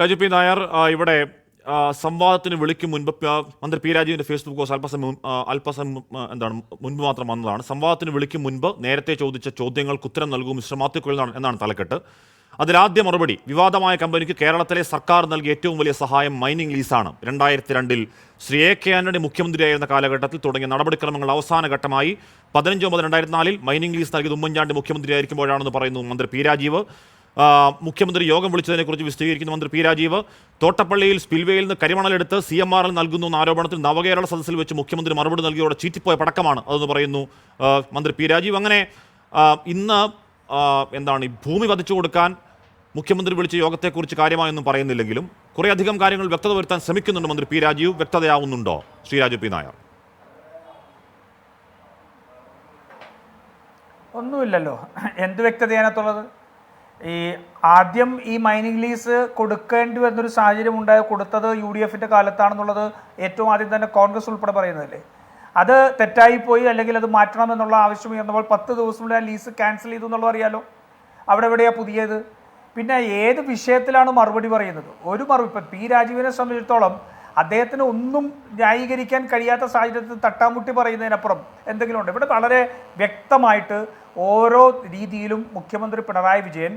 Raju P Nair ഇവിടെ സംവാദത്തിന് വിളിക്കും മുൻപ് മന്ത്രി പി രാജീവിന്റെ ഫേസ്ബുക്ക് പോസ്റ്റ് അല്പസം അല്പസം എന്താണ് മുൻപ് മാത്രം വന്നതാണ്. സംവാദത്തിന് വിളിക്കും മുൻപ് നേരത്തെ ചോദിച്ച ചോദ്യങ്ങൾക്ക് ഉത്തരം നൽകും മിസ്റ്റർ എന്നാണ് തലക്കെട്ട്. അതിലാദ്യ മറുപടി വിവാദമായ കമ്പനിക്ക് കേരളത്തിലെ സർക്കാർ നൽകിയ ഏറ്റവും വലിയ സഹായം മൈനിങ് ലീസാണ് രണ്ടായിരത്തി രണ്ടിൽ ശ്രീ എ കെ ആന്റണി മുഖ്യമന്ത്രിയായിരുന്ന കാലഘട്ടത്തിൽ തുടങ്ങിയ നടപടിക്രമങ്ങൾ അവസാന ഘട്ടമായി പതിനഞ്ച് ഒമ്പത് രണ്ടായിരത്തി നാലിൽ മൈനിങ് ലീസ് നൽകിയത് ഉമ്മൻചാണ്ടി മുഖ്യമന്ത്രിയായിരിക്കുമ്പോഴാണെന്ന് പറയുന്നു മന്ത്രി പി രാജീവ്. മുഖ്യമന്ത്രി യോഗം വിളിച്ചതിനെക്കുറിച്ച് വിശദീകരിക്കുന്ന മന്ത്രി പി രാജീവ്. തോട്ടപ്പള്ളിയിൽ സ്പിൽവേയിൽ നിന്ന് കരിമണലെടുത്ത് സി എം ആറിൽ നൽകുന്നു എന്ന ആരോപണത്തിൽ നവകേരള സദസ്സിൽ വെച്ച് മുഖ്യമന്ത്രി മറുപടി നൽകിയോടെ ചീറ്റിപ്പോയ പടക്കമാണ് അതെന്ന് പറയുന്നു മന്ത്രി പി രാജീവ്. അങ്ങനെ ഇന്ന് എന്താണ് ഭൂമി വധിച്ചു കൊടുക്കാൻ മുഖ്യമന്ത്രി വിളിച്ച യോഗത്തെക്കുറിച്ച് കാര്യമായൊന്നും പറയുന്നില്ലെങ്കിലും കുറേയധികം കാര്യങ്ങൾ വ്യക്തത വരുത്താൻ ശ്രമിക്കുന്നുണ്ട് മന്ത്രി പി രാജീവ്. വ്യക്തതയാവുന്നുണ്ടോ ശ്രീ രാജു പി നായർ? ഒന്നുമില്ലല്ലോ. എന്ത് വ്യക്തതയാണത്തുള്ളത് ഈ ആദ്യം ഈ മൈനിങ് ലീസ് കൊടുക്കേണ്ടി വരുന്നൊരു സാഹചര്യം ഉണ്ടായ കൊടുത്തത് യു ഡി എഫിന്റെ കാലത്താണെന്നുള്ളത് ഏറ്റവും ആദ്യം തന്നെ കോൺഗ്രസ് ഉൾപ്പെടെ പറയുന്നതല്ലേ? അത് തെറ്റായി പോയി അല്ലെങ്കിൽ അത് മാറ്റണം എന്നുള്ള ആവശ്യം ഉയർന്നപ്പോൾ പത്ത് ദിവസത്തിനുള്ളിൽ ആ ലീസ് ക്യാൻസൽ ചെയ്തു എന്നുള്ളത് അറിയാലോ? അവിടെ എവിടെയാണ് പുതിയത്? പിന്നെ ഏത് വിഷയത്തിലാണ് മറുപടി പറയുന്നത്? ഒരു മറുപടി ഇപ്പം പി രാജീവിനെ സംബന്ധിച്ചിടത്തോളം അദ്ദേഹത്തിന് ഒന്നും ന്യായീകരിക്കാൻ കഴിയാത്ത സാഹചര്യത്തിൽ തട്ടാമുട്ടി പറയുന്നതിനപ്പുറം എന്തെങ്കിലും ഉണ്ട് ഇവിടെ വളരെ വ്യക്തമായിട്ട് ഓരോ രീതിയിലും മുഖ്യമന്ത്രി പിണറായി വിജയൻ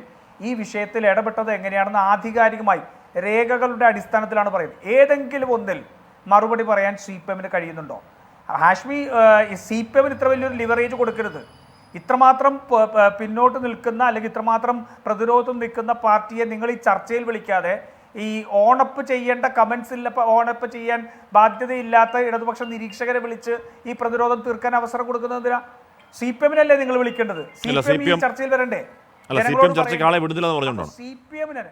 ഈ വിഷയത്തിൽ ഇടപെട്ടത് എങ്ങനെയാണെന്ന് ആധികാരികമായി രേഖകളുടെ അടിസ്ഥാനത്തിലാണ് പറയുന്നത്. ഏതെങ്കിലും ഒന്നിൽ മറുപടി പറയാൻ സി പി എമ്മിന് കഴിയുന്നുണ്ടോ? ഹാഷ്മി സി പി എമ്മിന് ഇത്ര വലിയൊരു ലിവറേജ് കൊടുക്കരുത്. ഇത്രമാത്രം പിന്നോട്ട് നിൽക്കുന്ന അല്ലെങ്കിൽ ഇത്രമാത്രം പ്രതിരോധം നിൽക്കുന്ന പാർട്ടിയെ നിങ്ങൾ ഈ ചർച്ചയിൽ വിളിക്കാതെ ഈ ഓണപ്പ് ചെയ്യേണ്ട കമൻസ് ഇല്ല ഓണപ്പ് ചെയ്യാൻ ബാധ്യതയില്ലാത്ത ഇടതുപക്ഷ നിരീക്ഷകരെ വിളിച്ച് ഈ പ്രതിരോധം തീർക്കാൻ അവസരം കൊടുക്കുന്നതിനാ സി പി എമ്മിനല്ലേ നിങ്ങൾ വിളിക്കേണ്ടത്? സി പി എം ഈ ചർച്ചയിൽ വരണ്ടേ? അല്ല, CPM ചർച്ചയ്ക്ക് ആളെ വിടുന്നില്ലെന്ന് പറഞ്ഞുകൊണ്ടാണ്. സി പി എമ്മിനെ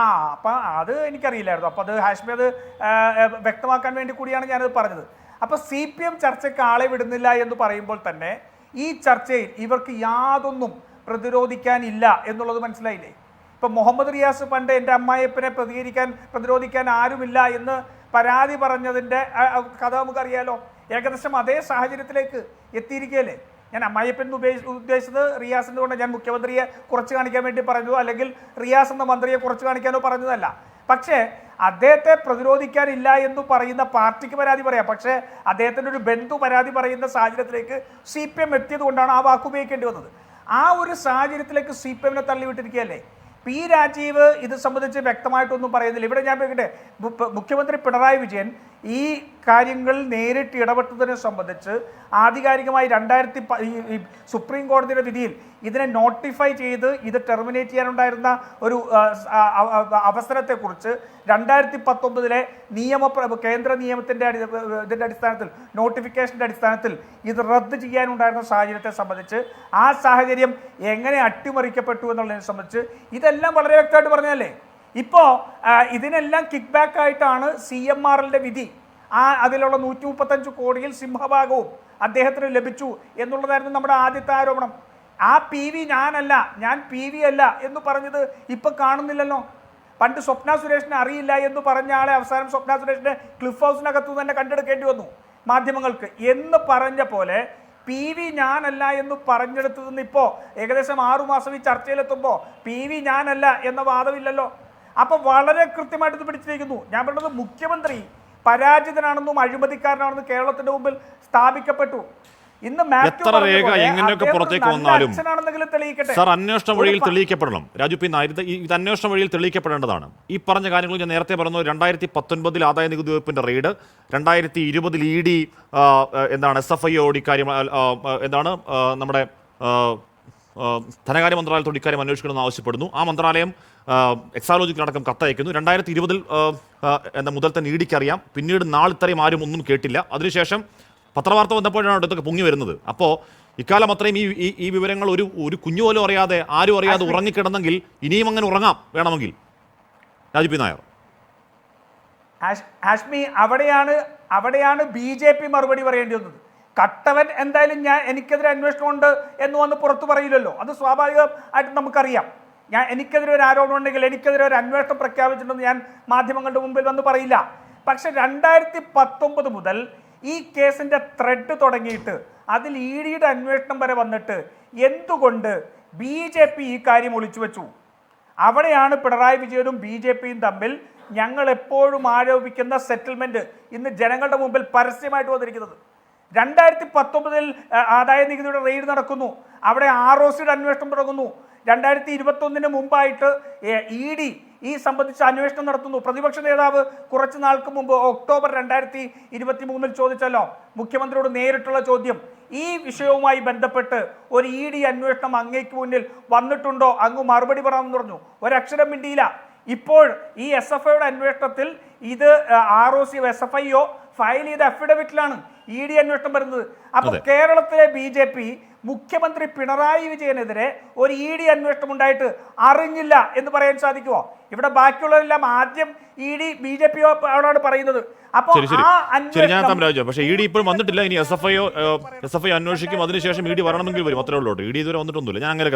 ആ അപ്പം അത് എനിക്കറിയില്ലായിരുന്നു. അപ്പം അത് ഹാഷ്മി അത് വ്യക്തമാക്കാൻ വേണ്ടി കൂടിയാണ് ഞാനത് പറഞ്ഞത്. അപ്പം സി പി എം ചർച്ചയ്ക്ക് ആളെ വിടുന്നില്ല എന്ന് പറയുമ്പോൾ തന്നെ ഈ ചർച്ചയിൽ ഇവർക്ക് യാതൊന്നും പ്രതിരോധിക്കാനില്ല എന്നുള്ളത് മനസ്സിലായില്ലേ? ഇപ്പം മുഹമ്മദ് റിയാസ് പണ്ട് എന്റെ അമ്മായിയപ്പനെ പ്രതികരിക്കാൻ പ്രതിരോധിക്കാൻ ആരുമില്ല എന്ന് പരാതി പറഞ്ഞതിന്റെ കഥ നമുക്കറിയാലോ? ഏകദേശം അതേ സാഹചര്യത്തിലേക്ക് എത്തിയിരിക്കുകയല്ലേ? ഞാൻ അമ്മായിയപ്പൻ ഉദ്ദേശിച്ചത് റിയാസിന്റെ കൊണ്ട് ഞാൻ മുഖ്യമന്ത്രിയെ കുറച്ച് കാണിക്കാൻ വേണ്ടി പറഞ്ഞു അല്ലെങ്കിൽ റിയാസ് എന്ന മന്ത്രിയെ കുറച്ച് കാണിക്കാനോ പറഞ്ഞതല്ല. പക്ഷേ അദ്ദേഹത്തെ പ്രതിരോധിക്കാനില്ല എന്ന് പറയുന്ന പാർട്ടിക്ക് പരാതി പറയാം. പക്ഷേ അദ്ദേഹത്തിന്റെ ഒരു ബന്ധു പരാതി പറയുന്ന സാഹചര്യത്തിലേക്ക് സി പി എം എത്തിയത് കൊണ്ടാണ് ആ വാക്ക് ഉപയോഗിക്കേണ്ടി വന്നത്. ആ ഒരു സാഹചര്യത്തിലേക്ക് സി പി എമ്മിനെ തള്ളിവിട്ടിരിക്കുകയല്ലേ? പി രാജീവ് ഇത് സംബന്ധിച്ച് വ്യക്തമായിട്ടൊന്നും പറയുന്നില്ല. ഇവിടെ ഞാൻ പറയട്ടെ മുഖ്യമന്ത്രി പിണറായി വിജയൻ ഈ കാര്യങ്ങൾ നേരിട്ട് ഇടപെട്ടതിനെ സംബന്ധിച്ച് ആധികാരികമായി രണ്ടായിരത്തി ഈ- സുപ്രീം കോടതിയുടെ വിധിയിൽ ഇതിനെ നോട്ടിഫൈ ചെയ്ത് ഇത് ടെർമിനേറ്റ് ചെയ്യാനുണ്ടായിരുന്ന ഒരു അവസരത്തെക്കുറിച്ച് രണ്ടായിരത്തി പത്തൊമ്പതിലെ നിയമ കേന്ദ്ര നിയമത്തിന്റെ ഇതിന്റെ അടിസ്ഥാനത്തിൽ നോട്ടിഫിക്കേഷന്റെ അടിസ്ഥാനത്തിൽ ഇത് റദ്ദ് ചെയ്യാനുണ്ടായിരുന്ന സാഹചര്യത്തെ സംബന്ധിച്ച് ആ സാഹചര്യം എങ്ങനെ അട്ടിമറിക്കപ്പെട്ടു എന്നുള്ളതിനെ സംബന്ധിച്ച് ഇതെല്ലാം വളരെ വ്യക്തമായിട്ട് പറഞ്ഞതല്ലേ? ഇപ്പോൾ ഇതിനെല്ലാം കിക്ക് ബാക്ക് ആയിട്ടാണ് സി എം ആറിന്റെ വിധി. ആ അതിലുള്ള നൂറ്റി മുപ്പത്തഞ്ച് കോടിയിൽ സിംഹഭാഗവും അദ്ദേഹത്തിന് ലഭിച്ചു എന്നുള്ളതായിരുന്നു നമ്മുടെ ആദ്യത്തെ ആരോപണം. ആ പി വി ഞാനല്ല ഞാൻ പി വി അല്ല എന്ന് പറഞ്ഞത് ഇപ്പം കാണുന്നില്ലല്ലോ. പണ്ട് സ്വപ്ന സുരേഷിനെ അറിയില്ല എന്ന് പറഞ്ഞ ആളെ അവസാനം സ്വപ്ന സുരേഷിനെ ക്ലിഫ് ഹൗസിനകത്ത് തന്നെ കണ്ടെടുക്കേണ്ടി വന്നു മാധ്യമങ്ങൾക്ക്. എന്ന് പറഞ്ഞ പോലെ പി വി ഞാനല്ല എന്ന് പറഞ്ഞെടുത്തു നിന്ന് ഇപ്പോൾ ഏകദേശം ആറുമാസം ഈ ചർച്ചയിലെത്തുമ്പോൾ പി വി ഞാനല്ല എന്ന വാദമില്ലല്ലോ. അപ്പൊ വളരെ കൃത്യമായിട്ട് ഇത് പിടിച്ചിരിക്കുന്നു. ഞാൻ പറഞ്ഞത് മുഖ്യമന്ത്രി പരാജിതനാണെന്നും അഴിമതിക്കാരനാണെന്നും കേരളത്തിന്റെ മുമ്പിൽ സ്ഥാപിക്കപ്പെട്ടു. ഇന്ന് എത്ര രേഖ എങ്ങനെയൊക്കെ പുറത്തേക്ക് വന്നാലും സർ അന്വേഷണ വഴിയിൽ തെളിയിക്കപ്പെടണം. രാജു പി നായർ ഇത് അന്വേഷണ വഴിയിൽ തെളിയിക്കപ്പെടേണ്ടതാണ്. ഈ പറഞ്ഞ കാര്യങ്ങൾ ഞാൻ നേരത്തെ പറഞ്ഞു രണ്ടായിരത്തി പത്തൊൻപതിൽ ആദായ നികുതി വകുപ്പിന്റെ റെയ്ഡ് രണ്ടായിരത്തി ഇരുപതിൽ ഇ ഡി എന്താണ് എസ് എഫ് ഐ ഒ ഇക്കാര്യം എന്താണ് നമ്മുടെ ധനകാര്യ മന്ത്രാലയത്തോട് ഇക്കാര്യം അന്വേഷിക്കണമെന്ന് ആവശ്യപ്പെടുന്നു. ആ മന്ത്രാലയം എക്സാലോജിക്കലടക്കം കത്തയക്കുന്നു. രണ്ടായിരത്തി ഇരുപതിൽ എന്താ മുതൽ തന്നെ ഇടിക്കറിയാം പിന്നീട് നാളിത്രയും ആരും ഒന്നും കേട്ടില്ല. അതിനുശേഷം പത്രവാർത്ത വന്നപ്പോഴാണ് ഇതൊക്കെ പൊങ്ങി വരുന്നത്. അപ്പോൾ ഇക്കാലം അത്രയും ഈ ഈ- ഈ വിവരങ്ങൾ ഒരു ഒരു കുഞ്ഞു പോലും അറിയാതെ ആരും അറിയാതെ ഉറങ്ങിക്കിടന്നെങ്കിൽ ഇനിയും അങ്ങനെ ഉറങ്ങാം വേണമെങ്കിൽ. രാജു പി. നായർ. ഹാഷ്- ഹാഷ്മി അവിടെയാണ് അവിടെയാണ് ബി ജെ പി മറുപടി പറയേണ്ടി വന്നത്. കട്ടവൻ എന്തായാലും ഞാൻ എനിക്കെതിരെ അന്വേഷണം ഉണ്ട് എന്ന് വന്ന് പുറത്തു പറയില്ലല്ലോ. അത് സ്വാഭാവികമായിട്ട് നമുക്കറിയാം. ഞാൻ എനിക്കെതിരെ ഒരു ആരോപണം ഉണ്ടെങ്കിൽ എനിക്കെതിരെ ഒരു അന്വേഷണം പ്രഖ്യാപിച്ചിട്ടുണ്ടെന്ന് ഞാൻ മാധ്യമങ്ങളുടെ മുമ്പിൽ വന്ന് പറയില്ല. പക്ഷെ രണ്ടായിരത്തി പത്തൊമ്പത് മുതൽ ഈ കേസിന്റെ ത്രെഡ് തുടങ്ങിയിട്ട് അതിൽ ഇ ഡിയുടെ അന്വേഷണം വരെ വന്നിട്ട് എന്തുകൊണ്ട് ബി ജെ പി ഈ കാര്യം ഒളിച്ചു വെച്ചു? അവിടെയാണ് പിണറായി വിജയനും ബി ജെ പിയും തമ്മിൽ ഞങ്ങൾ എപ്പോഴും ആരോപിക്കുന്ന സെറ്റിൽമെന്റ് ഇന്ന് ജനങ്ങളുടെ മുമ്പിൽ പരസ്യമായിട്ട് വന്നിരിക്കുന്നത്. രണ്ടായിരത്തി പത്തൊമ്പതിൽ ആദായ നികുതിയുടെ റെയ്ഡ് നടക്കുന്നു. അവിടെ ആർ ഒ സിയുടെ അന്വേഷണം തുടങ്ങുന്നു. രണ്ടായിരത്തി ഇരുപത്തൊന്നിന് മുമ്പായിട്ട് ഇ ഡി ഈ സംബന്ധിച്ച് അന്വേഷണം നടത്തുന്നു. പ്രതിപക്ഷ നേതാവ് കുറച്ച് നാൾക്ക് മുമ്പ് ഒക്ടോബർ രണ്ടായിരത്തി ഇരുപത്തി മൂന്നിൽ ചോദിച്ചല്ലോ മുഖ്യമന്ത്രിയോട് നേരിട്ടുള്ള ചോദ്യം ഈ വിഷയവുമായി ബന്ധപ്പെട്ട് ഒരു ഇ ഡി അന്വേഷണം അങ്ങേക്ക് മുന്നിൽ വന്നിട്ടുണ്ടോ? അങ്ങ് മറുപടി പറയാമെന്ന് പറഞ്ഞു. ഒരക്ഷരം മിണ്ടിയില്ല. ഇപ്പോൾ ഈ എസ് എഫ് ഐയുടെ അന്വേഷണത്തിൽ ഇത് R O C S F I O file ചെയ്ത അഫിഡവിറ്റിലാണ് ഇ ഡി അന്വേഷണം വരുന്നത്. അപ്പൊ കേരളത്തിലെ ബി ജെ പി മുഖ്യമന്ത്രി പിണറായി വിജയനെതിരെ ഒരു ഇ ഡി അന്വേഷണം ഉണ്ടായിട്ട് അറിഞ്ഞില്ല എന്ന് പറയാൻ സാധിക്കുമോ ഇവിടെ ബാക്കിയുള്ളവരെല്ലാം ആദ്യം E D B J P ആണ് പറയുന്നത്. അപ്പൊ ശരി ശരി. ആ ശരി ഞാൻ തമ്മിൽ പക്ഷേ ഇ ഡി ഇപ്പോഴും വന്നിട്ടില്ല. ഇനി S F I S F I അന്വേഷിക്കും. അതിനുശേഷം ഇ ഡി വരണമെങ്കിൽ വരും. അത്രേ ഉള്ളൂ ഇ ഡി ഇതുവരെ വന്നിട്ടൊന്നുമില്ല. ഞാൻ അങ്ങനെ